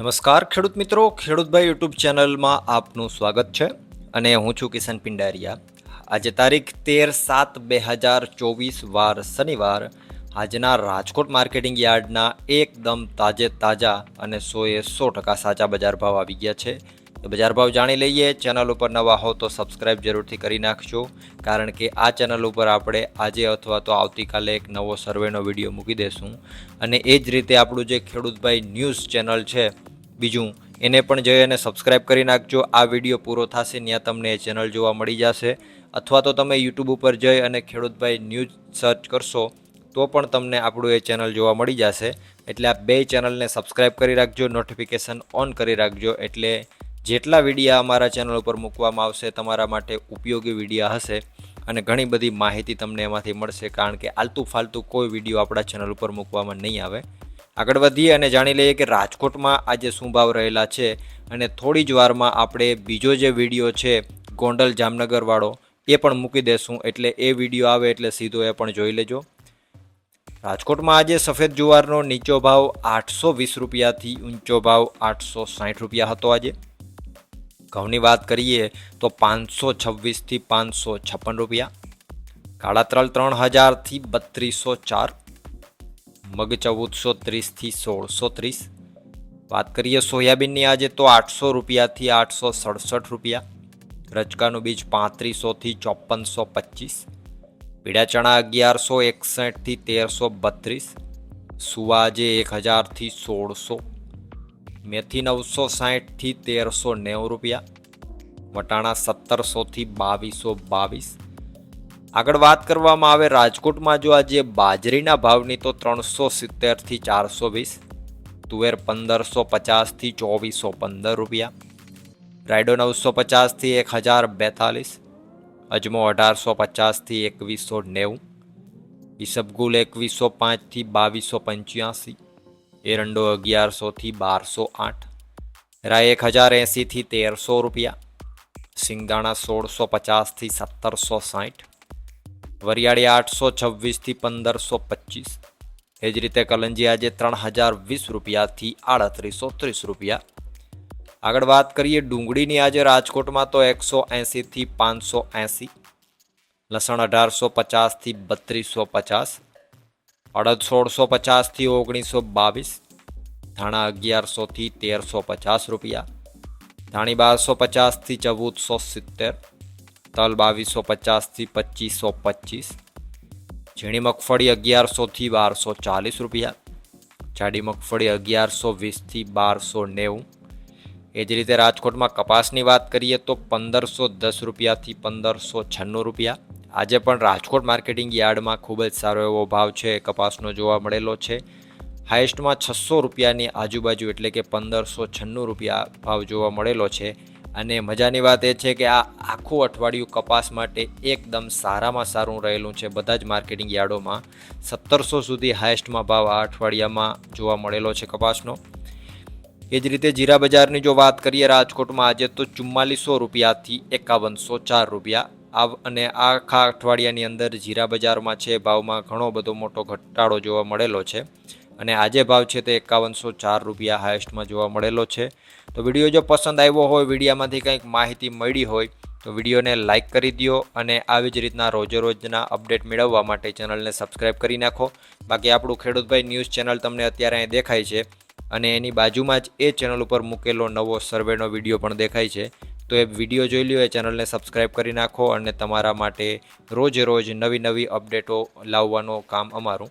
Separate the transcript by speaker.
Speaker 1: નમસ્કાર, ખેડૂત મિત્રો. ખેડૂતભાઈ યુટ્યુબ ચેનલમાં આપનું સ્વાગત છે અને હું છું કિશન પિંડારિયા. આજે તારીખ તેર સાત બે હજાર ચોવીસ વાર શનિવાર. આજના રાજકોટ માર્કેટિંગ યાર્ડના એકદમ તાજે તાજા અને સોએ સો ટકા સાચા બજાર ભાવ આવી ગયા છે. બજાર ભાવ જાણી લઈએ. ચેનલ ઉપર નવા હો તો સબસ્ક્રાઇબ જરૂરથી કરી નાખજો. કારણ કે આ ચેનલ ઉપર આપણે આજે અથવા તો આવતીકાલે એક નવો સર્વેનો વીડિયો મૂકી દેશું. અને એ જ રીતે આપણું જે ખેડૂતભાઈ ન્યૂઝ ચેનલ છે બીજું, એને પણ જઈ અને સબસ્ક્રાઇબ કરી નાખજો. આ વીડિયો પૂરો થશે, ત્યાં તમને એ ચેનલ જોવા મળી જશે. અથવા તો તમે યુટ્યુબ ઉપર જઈ અને ખેડૂતભાઈ ન્યૂઝ સર્ચ કરશો, તો પણ તમને આપણું એ ચેનલ જોવા મળી જશે. એટલે આ બે ચેનલને સબસ્ક્રાઇબ કરી રાખજો નોટિફિકેશન ઓન કરી રાખજો. એટલે જેટલા વિડીયા અમારા ચેનલ ઉપર મૂકવામાં આવશે, તમારા માટે ઉપયોગી વિડીયા હશે. અને ઘણી બધી માહિતી તમને એમાંથી મળશે, કારણ કે આલતુ ફાલતુ કોઈ વીડિયો આપણા ચેનલ ઉપર મૂકવામાં નહીં આવે. આગળ વધીએ અને જાણી લઈએ કે રાજકોટમાં આજે શું ભાવ રહેલા છે અને થોડી જ વારમાં આપણે બીજો જે વીડિયો છે, ગોંડલ જામનગરવાળો એ પણ મૂકી દેશું. એટલે એ વીડિયો આવે એટલે સીધો એ પણ જોઈ લેજો. રાજકોટમાં આજે સફેદ જુવારનો નીચો ભાવ આઠસો વીસ રૂપિયાથી ઊંચો ભાવ આઠસો સાઠ રૂપિયા હતો આજે. ઘઉંની વાત કરીએ તો પાંચસો છવ્વીસથી પાંચસો છપ્પન રૂપિયા. કાળા તલ ત્રણ હજારથી બત્રીસો ચાર. મગ ચૌદસો ત્રીસથી સોળસો ત્રીસ. વાત કરીએ સોયાબીનની, આજે તો આઠસો રૂપિયાથી આઠસો સડસઠ રૂપિયા. રચકાનું બીજ પાંત્રીસોથી ચોપનસો પચીસ. પીળા ચણા અગિયારસો એકસઠથી તેરસો બત્રીસ. સુવા આજે એક હજારથી સોળસો. મેથી નવસો સાઠથી તેરસો નેવું રૂપિયા. વટાણા સત્તરસોથી બાવીસો બાવીસ. આગળ વાત કરવામાં આવે રાજકોટમાં, જો આજે બાજરીના ભાવની તો ત્રણસો સિત્તેરથી ચારસો વીસ, તુવેર પંદરસો પચાસથી ચોવીસો પંદર રૂપિયા, રાયડો નવસો પચાસથી એક હજાર બેતાલીસ, અજમો અઢારસો પચાસથી એકવીસો નેવું ઈસબગુલ એકવીસો પાંચથી બાવીસો પંચ્યાસી, એરંડો અગિયારસોથી બારસો આઠ, રાય એક હજાર એંસીથી તેરસો રૂપિયા, સિંગદાણા સોળસો પચાસથી સત્તરસો સાઠ વરિયાળી આઠસો છવ્વીસથી પંદરસો પચીસ. એ જ રીતે કલંજી આજે ત્રણ હજાર વીસ રૂપિયાથી આડત્રીસો ત્રીસ રૂપિયા. આગળ વાત કરીએ ડુંગળીની, આજે રાજકોટમાં તો એકસો એંસીથી પાંચસો એંસી લસણ અઢારસો પચાસથી બત્રીસો પચાસ. અડદ સોળસો પચાસથી ઓગણીસો બાવીસ. ધાણા અગિયારસોથી તેરસો પચાસ રૂપિયા. ધાણી બારસો પચાસથી ચૌદસો સિત્તેર. તલ બાવીસો પચાસથી પચીસો પચીસ. ઝીણી મગફળી અગિયારસોથી બારસો ચાલીસ રૂપિયા. જાડી મગફળી અગિયારસો વીસથી બારસો નેવું. એ જ રીતે રાજકોટમાં કપાસની વાત કરીએ તો પંદરસો દસ રૂપિયાથી પંદરસો છન્નું રૂપિયા. આજે પણ રાજકોટ માર્કેટિંગ યાર્ડમાં ખૂબ જ સારો એવો ભાવ છે, કપાસનો જોવા મળેલો છે. હાઈએસ્ટમાં છસો રૂપિયાની આજુબાજુ એટલે કે પંદરસો છન્નું રૂપિયા ભાવ જોવા મળેલો છે. અને મજાની વાત એ છે કે આ આખું અઠવાડિયું કપાસ માટે એકદમ સારામાં સારું રહેલું છે બધા જ માર્કેટિંગ યાર્ડોમાં. સત્તરસો સુધી હાઈએસ્ટમાં ભાવ આ અઠવાડિયામાં જોવા મળેલો છે કપાસનો. એ જ રીતે જીરા બજારની જો વાત કરીએ રાજકોટમાં આજે તો ચુમ્માલીસો રૂપિયાથી એકાવનસો ચાર રૂપિયા. આ અને આખા અઠવાડિયાની અંદર જીરા બજારમાં છે ભાવમાં ઘણો બધો મોટો ઘટાડો જોવા મળેલો છે. અને આજે ભાવ છે તે એકાવનસો ચાર રૂપિયા હાઈએસ્ટમાં જોવા મળેલો છે. તો વીડિયો જો પસંદ આવ્યો હોય, વિડીયામાંથી કંઈક માહિતી મળી હોય, તો વિડીયોને લાઇક કરી દો અને આવી જ રીતના રોજે રોજના અપડેટ મેળવવા માટે ચેનલને સબસ્ક્રાઇબ કરી નાખો. બાકી આપણું ખેડૂતભાઈ ન્યૂઝ ચેનલ તમને અત્યારે અહીં દેખાય છે અને એની બાજુમાં જ એ ચેનલ ઉપર મૂકેલો નવો સર્વેનો વીડિયો પણ દેખાય છે. તો એ વીડિયો જોઈ લ્યો, એ ચેનલને સબસ્ક્રાઈબ કરી નાખો અને તમારા માટે રોજે રોજ નવી નવી અપડેટો લાવવાનું કામ અમારું.